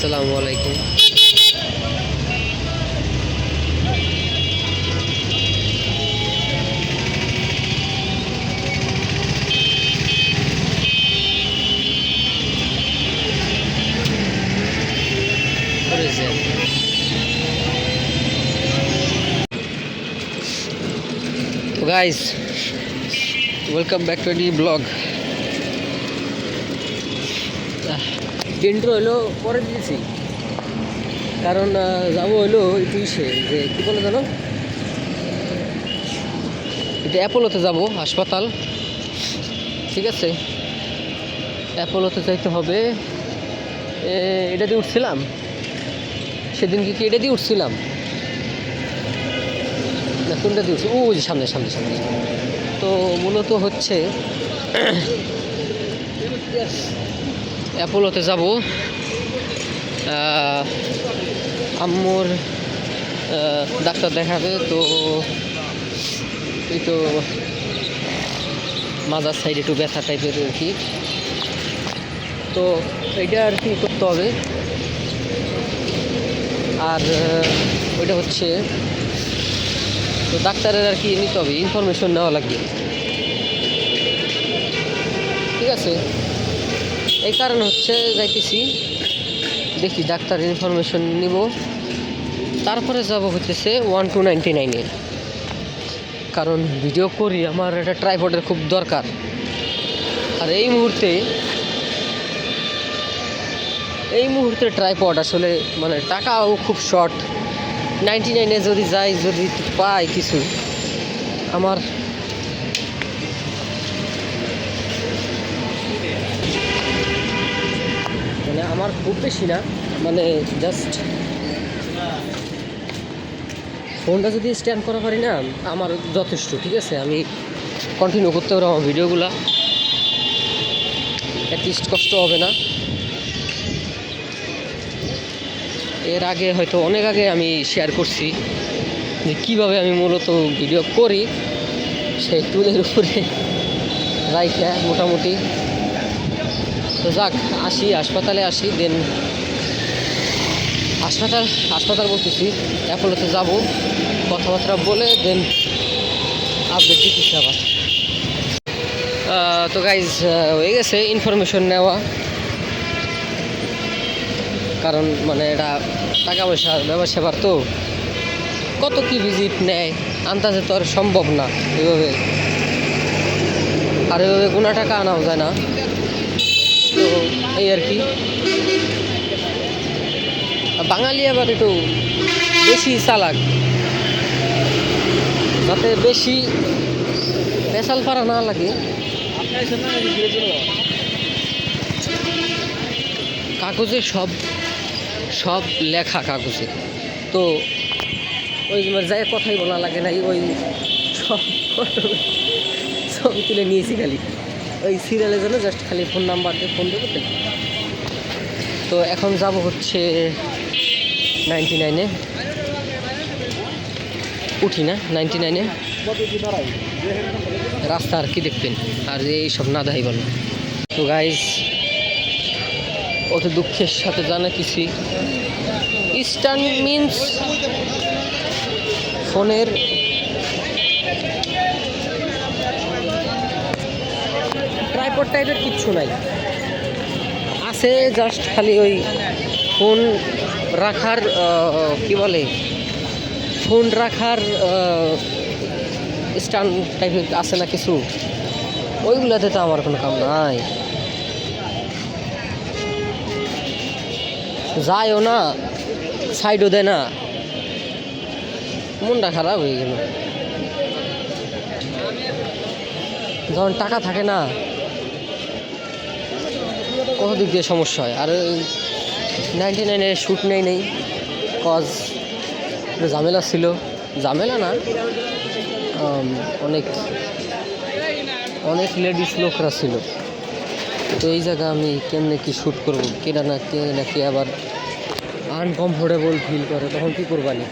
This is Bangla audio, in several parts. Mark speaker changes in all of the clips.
Speaker 1: আসসালামু আলাইকুম What is it? So guys, welcome back to a new blog. Intro হলো পরে দিয়েছি কারণ যাব হলো একটু ইসে, যে কী বলে জানো এটা অ্যাপোলোতে যাব, হাসপাতাল। ঠিক আছে? অ্যাপোলোতে যাইতে হবে। এটা দিয়ে উঠছিলাম। সেদিন কি কি? এটা দিয়ে উঠছিলাম। না, কোনটা দিয়ে উঠছি? ও যে সামনে সামনে সামনে। তো মূলত হচ্ছে অ্যাপোলোতে যাব। আম্মুর ডাক্তার দেখাবে, তো এই তো মাজার সাইডে একটু ব্যথা টাইপের আর কি। তো এটা আর কি করতে হবে। আর ওইটা হচ্ছে, তো ডাক্তারের আর কি নিতে হবে ইনফরমেশন নেওয়া লাগবে। ঠিক আছে? এই কারণ হচ্ছে যাইতেছি। দেখি ডাক্তার ইনফরমেশন নিব। তারপরে যাব হইতেছে ওয়ান টু নাইনটি নাইনে কারণ ভিডিও করি, আমার একটা ট্রাইপডের খুব দরকার। আর এই মুহূর্তে এই মুহূর্তে ট্রাইপড আসলে মানে টাকাও খুব শর্ট নাইনটি নাইনে যদি যাই, যদি পাই কিছু, আমার মানে আমার খুব বেশি না মানে জাস্ট ফোনটা যদি স্ট্যান্ড করা পারি না, আমার যথেষ্ট, ঠিক আছে? আমি কন্টিনিউ করতে পারব আমার ভিডিওগুলো। অ্যাটলিস্ট কষ্ট হবে না। এর আগে হয়তো অনেক আগে আমি শেয়ার করছি যে কীভাবে আমি মূলত ভিডিও করি। সেই টুলের উপরে রাইখা মোটামুটি। তো যাক, আসি, হাসপাতালে আসি দেন হাসপাতাল হাসপাতাল বলতেছি, অ্যাপোলোতে যাব, কথাবার্তা বলে দেন আপডেট দিতেছি আবার। তো গাইজ হয়ে গেছে ইনফরমেশন নেওয়া। কারণ মানে এটা টাকা পয়সা, ব্যবসা সেবার তো। কত কি ভিজিট নেয়, আন্দাজে তো আর সম্ভব না, এভাবে। আর এভাবে গুণা টাকা আনাও যায় না। এই আর কি। বাঙালি আবার একটু বেশি চালাক। যাতে বেশি পেশাল পারা না লাগে। কাগজে সব সব লেখা কাগজে। তো ওই যাই কথাই বলা লাগে নাই ওই সব ছবি তুলে নিয়েছি খালি। ওই সিরিয়ালের জন্য জাস্ট খালি ফোন নাম্বার দিয়ে ফোন দেবো তো এখন যাব হচ্ছে নাইনটি নাইনে উঠি না নাইনটি নাইনে রাস্তা আর কি দেখবেন, আর এই সব না দেখাই বলো তো গাইজ অত দুঃখের সাথে জানা জানাতেছি ইস্টার্ন মিন্স ফোনের ট্রাইপড টাইপের কিচ্ছু নাই। আছে জাস্ট খালি ওই ফোন রাখার কি বলে ফোন রাখার স্ট্যান্ড টাইপের আছে না কিছু? ওইগুলোতে তো আমার কোনো কাম নাই। যায়ও না সাইডও দেয় না। মনটা খারাপ হয়ে গেল। যখন টাকা থাকে না। কত দিক দিয়ে সমস্যা হয়? আর নাইনটি নাইনের শ্যুট নেই নেই। কজ ঝামেলা ছিল। ঝামেলা না। অনেক অনেক লেডিস লোকরা ছিল। তো এই জায়গা আমি কেমনে কি শ্যুট করব? কেনা না কে, নাকি আবার আনকমফোর্টেবল ফিল করে, তখন কি করবানি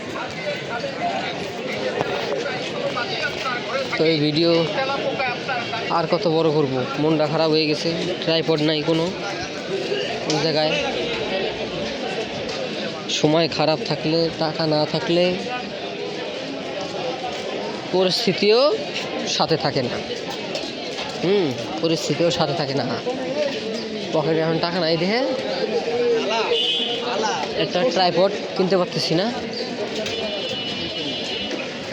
Speaker 1: তো এই ভিডিও আর কত বড় করব? মনটা খারাপ হয়ে গেছে ট্রাইপড নাই কোনো। জায়গায় সময় খারাপ থাকলে, টাকা না থাকলে পরিস্থিতিও সাথে থাকে না। হুম, পরিস্থিতিও সাথে থাকে না। পকেটে এখন টাকা নাই দেখে। একটা ট্রাইপড কিনতে পারতেছি না।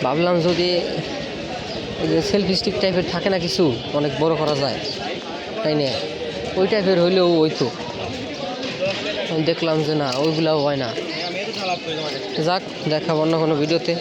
Speaker 1: ভাবলাম যদি ওই যে সেলফি স্টিক টাইপের থাকে না কিছু, অনেক বড় করা যায়। তাই না ওই টাইপের হইলেও ওই তো। দেখলাম যে না, ওইগুলাও হয় না। যাক দেখাবো অন্য কোনো ভিডিওতে